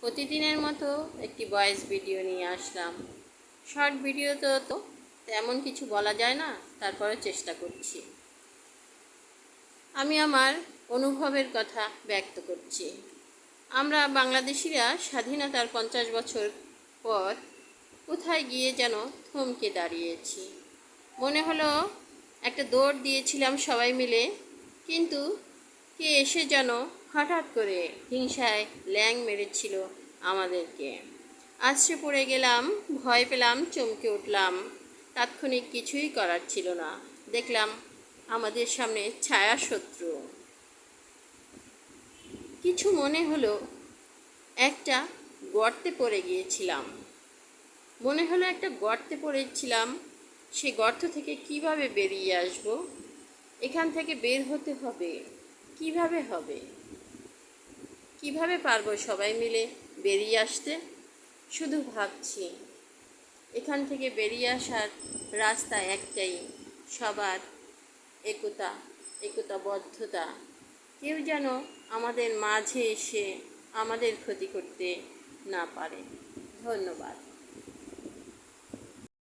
প্রতিদিনের মতো একটি ভয়েস ভিডিও নিয়ে আসলাম। শর্ট ভিডিও তো তো তেমন কিছু বলা যায় না তারপরে চেষ্টা করছি। আমি আমার অনুভবের কথা ব্যক্ত করছি। আমরা বাংলাদেশিরা স্বাধীনতার পঞ্চাশ বছর পর কোথায় গিয়ে যেন থমকে দাঁড়িয়েছি। মনে হলো একটা দৌড় দিয়েছিলাম সবাই মিলে, কিন্তু কে এসে যেন হঠাৎ করে হিংসায় ল্যাং মেরেছিল আমাদেরকে। আছড়ে পড়ে গেলাম, ভয় পেলাম, চমকে উঠলাম। তাৎক্ষণিক কিছুই করার ছিল না। দেখলাম আমাদের সামনে ছায়া শত্রু। কিছু মনে হলো, একটা গর্তে পড়ে গিয়েছিলাম। মনে হলো একটা গর্তে পড়েছিলাম, সে গর্ত থেকে কীভাবে বেরিয়ে আসব? এখান থেকে বের হতে হবে। কীভাবে হবে? কীভাবে পারব সবাই মিলে বেরিয়ে আসতে? শুধু ভাবছি। এখান থেকে বেরিয়ে আসার রাস্তা একটাই, সবার একতা, একতাবদ্ধতা। কেউ যেন আমাদের মাঝে এসে আমাদের ক্ষতি করতে না পারে। ধন্যবাদ।